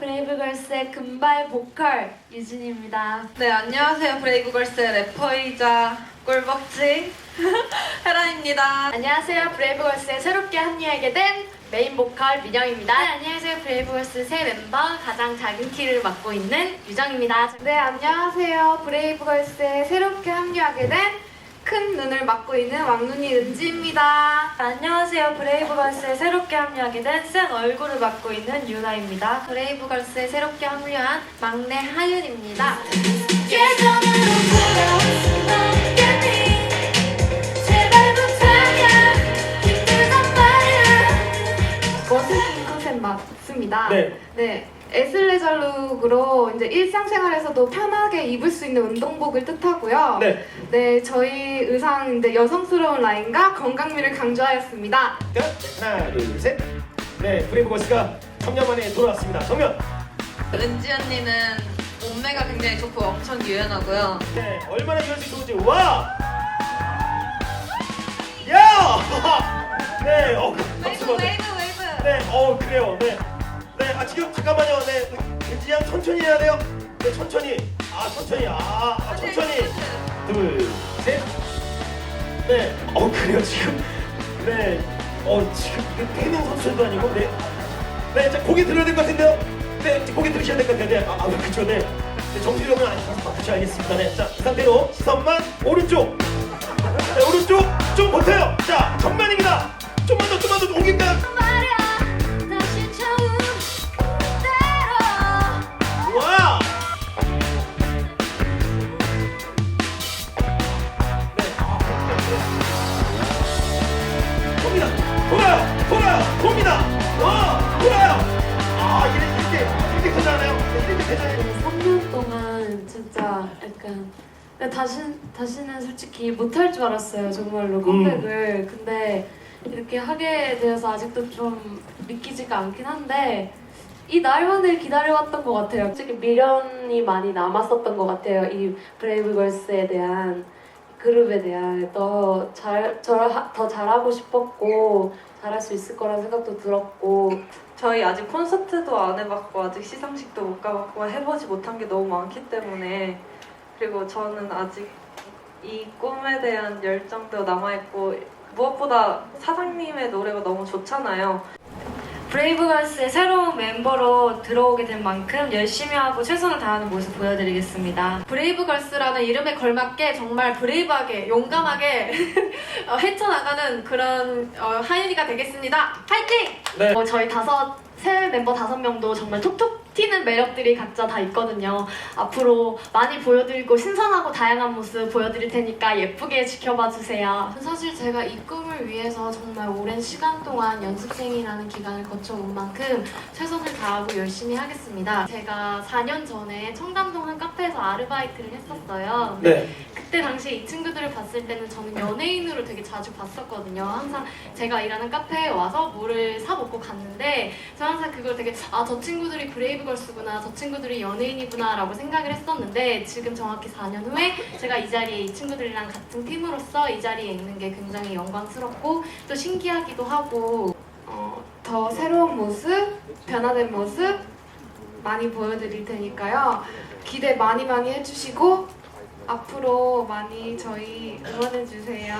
브레이브걸스의 금발 보컬 유진입니다. 네, 안녕하세요. 브레이브걸스의 래퍼이자 꿀벅지 헤라입니다. 안녕하세요. 브레이브걸스에 새롭게 합류하게 된 메인 보컬 민영입니다. 네, 안녕하세요. 브레이브걸스 새 멤버 가장 작은 키를 맡고 있는 유정입니다. 네, 안녕하세요. 브레이브걸스에 새롭게 합류하게 된 큰 눈을 맡고 있는 왕눈이 은지입니다. 안녕하세요. 브레이브걸스에 새롭게 합류하게 된센 얼굴을 맡고 있는 유나입니다. 브레이브걸스에 새롭게 합류한 막내 하윤입니다. 예전으로 제발 부탁이야 힘들단 말이야 머스킹 컨셉 맞습니다. 네. 네. 에슬레저 룩으로 이제 일상생활에서도 편하게 입을 수 있는 운동복을 뜻하고요. 네. 네, 저희 의상 이제 여성스러운 라인과 건강미를 강조하였습니다. 자, 네, 하나, 둘, 셋. 네, 브레이브걸스가 3년 만에 돌아왔습니다. 정면. 은지 언니는 몸매가 굉장히 좋고 엄청 유연하고요. 네, 얼마나 유연성이 좋은지 와. 야! 네, 어, 박수 받아. 웨이브. 네, 어 그래요. 네, 네, 아 지금 잠깐만요. 네, 은지 양 천천히 해야 돼요. 네, 천천히. 아, 천천히. 아, 아 천천히. 둘, 셋. 네, 어 그래요 지금. 네, 어 지금 이거 태닝 선수도 아니고, 네, 네, 자 고개 들어야 될 것 같은데요. 네, 고개 들으셔야 될 것 같아요. 네, 아, 아 그렇죠. 네, 네 정수력은 아니셔서 바꾸시 알겠습니다. 네, 자, 이 상태로 시선만 오른쪽. 네, 오른쪽 좀 버텨요. 자, 정면입니다. 좀만 더, 좀만 더 옮길까요? 되잖아요. 3년 동안 진짜 약간 다시, 다시는 솔직히 못할 줄 알았어요 정말로 컴백을. 근데 이렇게 하게 되어서 아직도 좀 믿기지가 않긴 한데 이 날만을 기다려왔던 것 같아요. 솔직히 미련이 많이 남았었던 것 같아요 이 브레이브걸스에 대한 그룹에 대한. 더 잘 더 잘하고 싶었고 잘할 수 있을 거라는 생각도 들었고 저희 아직 콘서트도 안 해봤고 아직 시상식도 못 가봤고 해보지 못한 게 너무 많기 때문에 그리고 저는 아직 이 꿈에 대한 열정도 남아있고 무엇보다 사장님의 노래가 너무 좋잖아요. 브레이브걸스의 새로운 멤버로 들어오게 된 만큼 열심히 하고 최선을 다하는 모습 보여드리겠습니다. 브레이브걸스라는 이름에 걸맞게 정말 브레이브하게 용감하게 어, 헤쳐나가는 그런 어, 하윤이가 되겠습니다. 파이팅! 네. 어, 저희 다섯 새 멤버 다섯 명도 정말 톡톡 튀는 매력들이 각자 다 있거든요. 앞으로 많이 보여드리고 신선하고 다양한 모습 보여드릴 테니까 예쁘게 지켜봐 주세요. 사실 제가 이 꿈을 위해서 정말 오랜 시간 동안 연습생이라는 기간을 거쳐온 만큼 최선을 다하고 열심히 하겠습니다. 제가 4년 전에 청담동 한 카페에서 아르바이트를 했었어요. 네. 그때 당시에 이 친구들을 봤을 때는 저는 연예인으로 되게 자주 봤었거든요. 항상 제가 일하는 카페에 와서 물을 사 먹고 갔는데 저 항상 그걸 되게 아 저 친구들이 브레이브걸스구나 저 친구들이 연예인이구나 라고 생각을 했었는데 지금 정확히 4년 후에 제가 이 자리에 이 친구들이랑 같은 팀으로서 이 자리에 있는 게 굉장히 영광스럽고 또 신기하기도 하고 어, 더 새로운 모습, 변화된 모습 많이 보여드릴 테니까요. 기대 많이 많이 해주시고 앞으로 많이 저희 응원해주세요.